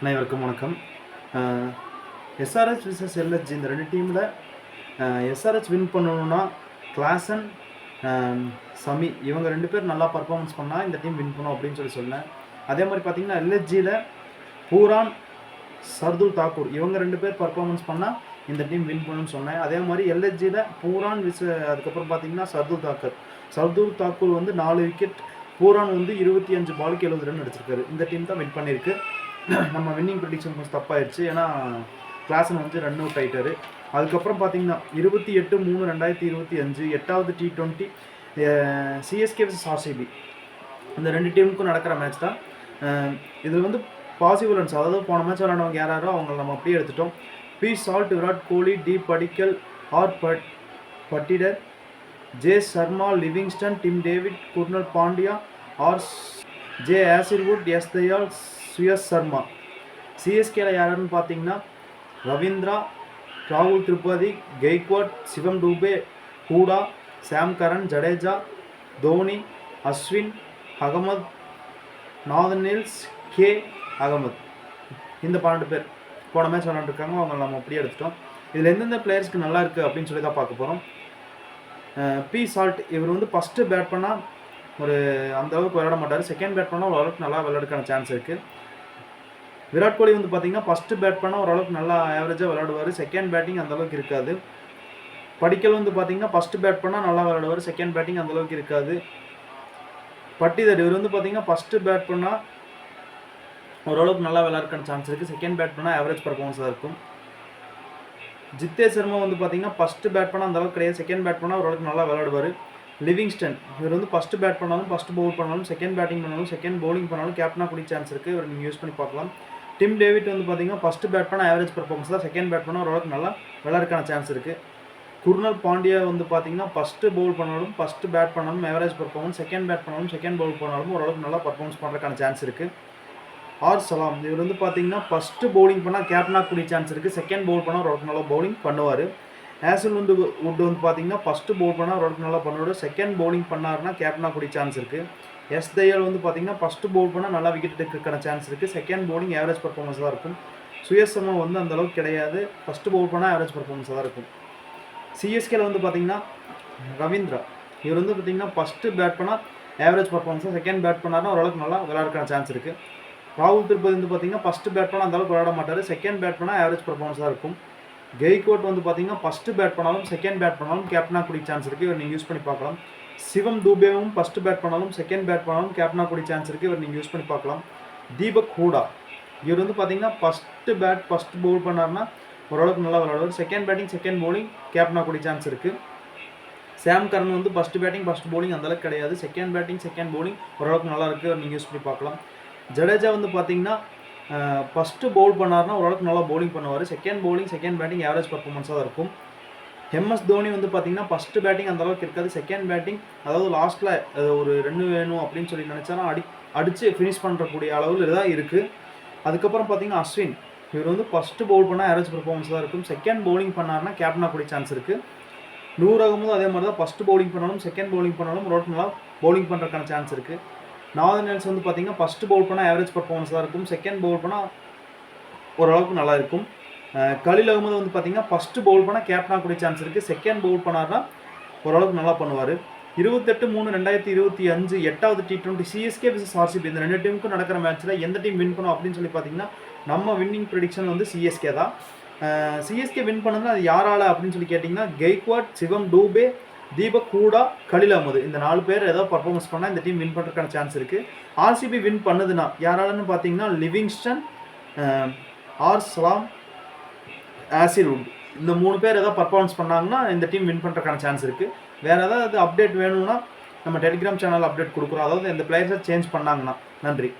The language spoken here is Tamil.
அனைவருக்கும் வணக்கம். எஸ்ஆர்ஹெச் விசஸ் எல்ஹெச் இந்த ரெண்டு டீமில் எஸ்ஆர்ஹெச் வின் பண்ணணும்னா கிளாசன் சமி இவங்க ரெண்டு பேர் நல்லா பர்ஃபார்மன்ஸ் பண்ணால் இந்த டீம் வின் பண்ணும் அப்படின்னு சொல்லி சொன்னேன். அதே மாதிரி பார்த்தீங்கன்னா எல்ஹெச்ஜியில் பூரான் சர்துல் தாக்கூர் இவங்க ரெண்டு பேர் பர்ஃபார்மன்ஸ் பண்ணால் இந்த டீம் வின் பண்ணுன்னு சொன்னேன். அதே மாதிரி எல்ஹெச்ஜியில் பூரான் விஸ் அதுக்கப்புறம் பார்த்தீங்கன்னா சர்துல் தாக்கர். சர்துல் தாக்கூர் வந்து நாலு விக்கெட் பூரான் வந்து இருபத்தி அஞ்சு பாலுக்கு எழுபது ரன் அடிச்சிருக்காரு. இந்த டீம் தான் வின் பண்ணியிருக்கு. நம்ம வின்னிங் ப்ரெடிக்ஷன் கொஞ்சம் தப்பாயிருச்சு. ஏன்னா கிளாஸன் வந்து ரன் அவுட் ஆகிட்டாரு அதுக்கப்புறம் பார்த்தீங்கன்னா இருபத்தி எட்டு மூணு ரெண்டாயிரத்தி இருபத்தி அஞ்சு எட்டாவது T twenty CSK vs RCB இந்த ரெண்டு டீமுக்கும் நடக்கிற மேட்ச் தான். இதில் வந்து பாசிபிளன்ஸ் அதாவது போன மேட்ச் விளாண்டவங்க யாராரோ அவங்கள நம்ம அப்படியே எடுத்துட்டோம். P Salt Virat Kohli D Padikkal R but Patidar J Sharma Livingstone Tim David Krunal Pandya R J Hazlewood S Dayal Suyash Sharma. சிஎஸ்கேல யாருன்னு பார்த்தீங்கன்னா ரவீந்திரா ராகுல் Tripathi Gaikwad Shivam Dube Hooda Sam Curran Jadeja Dhoni Ashwin Ahmed Nathan Ellis K. Ahmed. இந்த பன்னெண்டு பேர். போன மேட்ச் விளாண்டுருக்காங்க அவங்க நம்ம அப்படியே எடுத்துட்டோம். இதில் எந்தெந்த பிளேயர்ஸ்க்கு நல்லா இருக்குது அப்படின்னு சொல்லி தான் பார்க்க போகிறோம் பி சால்ட் இவர் வந்து ஃபஸ்ட்டு பேட் பண்ணால் ஒரு அந்த அளவுக்கு விளையாட மாட்டார். செகண்ட் பேட் பண்ணால் ஓரளவுக்கு நல்லா விளையாடுக்கான சான்ஸ் இருக்குது விராட் கோலி வந்து பார்த்தீங்கன்னா ஃபஸ்ட்டு பேட் பண்ணால் ஓரளவுக்கு நல்லா ஆவரேஜாக விளையாடுவார். செகண்ட் பேட்டிங் அந்த அளவுக்கு இருக்காது. படிக்கல் வந்து பார்த்தீங்கன்னா ஃபஸ்ட்டு பேட் பண்ணால் நல்லா விளையாடுவார். செகண்ட் பேட்டிங் அந்தளவுக்கு இருக்காது. பட்டிதர் இவர் வந்து பார்த்தீங்கன்னா ஃபஸ்ட்டு பேட் பண்ணால் ஓரளவுக்கு நல்லா விளையாடுறதுக்கான சான்ஸ் இருக்குது செகண்ட் பேட் பண்ணால் ஆவரேஜ் பர்ஃபார்மன்ஸாக இருக்கும். ஜித்தே சர்மா வந்து பார்த்தீங்கன்னா ஃபஸ்ட்டு பேட் பண்ணால் அந்த அளவுக்கு கிடையாது. செகண்ட் பேட் பண்ணால் ஓரளவுக்கு நல்லா விளையாடுவார். லிவிங்ஸ்டன் இவர் வந்து ஃபஸ்ட்டு பேட் பண்ணாலும் ஃபஸ்ட்டு பவுல் பண்ணாலும் செகண்ட் பேட்டிங் பண்ணாலும் செகண்ட் பவுலிங் பண்ணாலும் கேப்டனாக கூடிய சான்ஸ் இருக்குது இவர் நீங்கள் யூஸ் பண்ணி பார்க்கலாம். டிம் டேவிட் வந்து பார்த்தீங்கன்னா ஃபஸ்ட்டு பேட் பண்ண ஆவரேஜ் பர்ஃபார்மன்ஸ் தான் செகண்ட் பேட் பண்ணால் ஓரளவுக்கு நல்லா விளையாடுறதுக்கான சான்ஸ் இருக்குது குர்னல் பாண்டியா வந்து பார்த்தீங்கன்னா ஃபஸ்ட்டு பவுல் பண்ணாலும் ஃபஸ்ட்டு பேட் பண்ணாலும் ஆவரேஜ் பர்ஃபார்மன்ஸ் செகண்ட் பேட் பண்ணாலும் செகண்ட் பவுல் பண்ணாலும் ஓரளவுக்கு நல்லா பர்ஃபார்மன்ஸ் பண்ணுறதுக்கான சான்ஸ் இருக்குது ஆர் சலாம் இவர் வந்து பார்த்தீங்கன்னா ஃபஸ்ட்டு பவுலிங் பண்ணால் கேப்டனாக கூடிய சான்ஸ் இருக்குது செகண்ட் பவுல் பண்ணால் ஓரளவுக்கு நல்லா பவுலிங் பண்ணுவார். ஆசல் வந்து வுட் வந்து பார்த்தீங்கன்னா ஃபஸ்ட்டு பவுல் பண்ணால் ஓரளவுக்கு நல்லா பண்ணுவார். செகண்ட் பவுலிங் பண்ணாருன்னா கேப்டனாக கூடிய சான்ஸ் இருக்குது எஸ் தயால் வந்து பார்த்தீங்கன்னா ஃபஸ்ட்டு பவுல் பண்ணால் நல்லா விக்கெட் எடுக்கிறதுக்கான சான்ஸ் இருக்குது செகண்ட் பவுலிங் ஆவரேஜ் பர்ஃபார்மன்ஸ் தான் இருக்கும். சுயசமா வந்து அந்தளவுக்கு கிடையாது. ஃபஸ்ட்டு பவுல் பண்ணால் ஆவரேஜ் பர்ஃபார்மன்ஸ் தான் இருக்கும். சிஎஸ்கேல வந்து பார்த்தீங்கன்னா ரவீந்திரா. இவர் வந்து பார்த்தீங்கன்னா ஃபஸ்ட்டு பேட் பண்ணால் ஆவரேஜ் பர்ஃபார்மன்ஸாக செகண்ட் பேட் பண்ணாருன்னா ஓரளவுக்கு நல்லா விளையாடுறதுக்கான சான்ஸ் இருக்குது ராகுல் திருப்பதி வந்து பார்த்தீங்கன்னா ஃபஸ்ட்டு பேட் பண்ணால் அந்தளவுக்கு விளையாட மாட்டார். செகண்ட் பேட் பண்ணால் ஆவரேஜ் பர்ஃபார்மன்ஸ் தான் இருக்கும். கெய்கோட் வந்து பார்த்தீங்கன்னா ஃபஸ்ட்டு பேட் பண்ணாலும் செகண்ட் பேட் பண்ணாலும் கேப்டனாக கூடிய சான்ஸ் இருக்குது இவர் நீங்கள் யூஸ் பண்ணி பார்க்கலாம். சிவம் தூபேவும் ஃபஸ்ட்டு பேட் பண்ணாலும் செகண்ட் பேட் பண்ணாலும் கேப்டனாக கூடிய சான்ஸ் இருக்குது இவர் நீங்கள் யூஸ் பண்ணி பார்க்கலாம். தீபக் ஹூடா. இவர் வந்து பார்த்தீங்கன்னா ஃபஸ்ட்டு பேட் ஃபஸ்ட் பவுல் பண்ணார்னா ஓரளவுக்கு நல்லா விளாடுவார் செகண்ட் பேட்டிங் செகண்ட் பவுலிங் கேப்டனாக கூடிய சான்ஸ் இருக்குது சாம் கரன் வந்து ஃபஸ்ட்டு பேட்டிங் ஃபஸ்ட் பவுலிங் அந்தளவுக்கு கிடையாது. செகண்ட் பேட்டிங் செகண்ட் பவுலிங் ஓரளவுக்கு நல்லா இருக்குது நீங்கள் யூஸ் பண்ணி பார்க்கலாம். ஜடேஜா வந்து பார்த்தீங்கன்னா ஃபஸ்ட்டு பவுல் பண்ணார்னா ஓரளவுக்கு நல்லா பவுலிங் பண்ணுவார். Second bowling second batting average பர்ஃபார்மன்ஸாக தான் இருக்கும். எம்எஸ் தோனி வந்து பார்த்தீங்கன்னா ஃபஸ்ட்டு பேட்டிங் அந்த அளவுக்கு இருக்காது. செகண்ட் பேட்டிங் அதாவது லாஸ்ட்டில் ஒரு ரெண்டு வேணும் அப்படின்னு சொல்லி நினச்சாலும் அடி அடித்து ஃபினிஷ் பண்ணுறக்கூடிய அளவில் தான் இருக்குது அதுக்கப்புறம் பார்த்தீங்கன்னா அஸ்வின். இவர் வந்து ஃபஸ்ட்டு பவுல் பண்ணால் ஆவரேஜ் பர்ஃபார்மன்ஸ் தான் இருக்கும். செகண்ட் பவுலிங் பண்ணார்னா கேப்டனாக கூடிய சான்ஸ் இருக்குது நூறு ஆகும்போது அதே மாதிரி தான் ஃபஸ்ட்டு பவுலிங் பண்ணாலும் செகண்ட் பவுலிங் பண்ணாலும் ஓரளவுக்கு நல்லா பவுலிங் பண்ணுறதுக்கான சான்ஸ் இருக்குது நார்தன் நெல்ஸ் வந்து பார்த்தீங்கன்னா ஃபஸ்ட்டு பவுல் பண்ணால் ஆவரேஜ் பர்ஃபார்மன்ஸ் தான் இருக்கும். செகண்ட் பவுல் பண்ணால் ஓரளவுக்கு நல்லா இருக்கும். கலில் அகமது வந்து பார்த்தீங்கன்னா ஃபஸ்ட்டு பவுல் பண்ணால் கேப்டனாக கூடிய சான்ஸ் இருக்குது செகண்ட் பவுல் பண்ணார்னா ஓரளவுக்கு நல்லா பண்ணுவார். இருபத்தெட்டு மூணு ரெண்டாயிரத்தி இருபத்தி அஞ்சு எட்டாவது T twenty CSK versus RCB இந்த ரெண்டு டீமுக்கும் நடக்கிற மேட்ச்சில் எந்த டீம் வின் பண்ணும் அப்படின்னு சொல்லி பார்த்தீங்கன்னா நம்ம வின்னிங் ப்ரெடிக்ஷன் வந்து சிஎஸ்கே தான். சிஎஸ்கே வின் பண்ணதுன்னா அது யாரால அப்படின்னு சொல்லி கேட்டிங்கன்னா கெய்க்வாட் சிவம் டூபே தீபக் கூடா கலில் அகமது இந்த நாலு பேர் ஏதோ பர்ஃபார்மன்ஸ் பண்ணால் இந்த டீம் வின் பண்ணுறதுக்கான சான்ஸ் இருக்குது ஆர்சிபி வின் பண்ணுதுன்னா யாராலன்னு பார்த்தீங்கன்னா லிவிங்ஸ்டன் ஆர் சலாம் ஆசிர்வுட் இந்த மூணு பேர் ஏதாவது பர்ஃபார்மன்ஸ் பண்ணாங்கன்னா இந்த டீம் வின் பண்ணுறதுக்கான சான்ஸ் இருக்குது வேறு ஏதாவது அப்டேட் வேணும்னா நம்ம டெலிகிராம் சேனல் அப்டேட் கொடுக்குறோம். அதாவது இந்த பிளேயர்ஸை சேஞ்ச் பண்ணாங்கன்னா. நன்றி.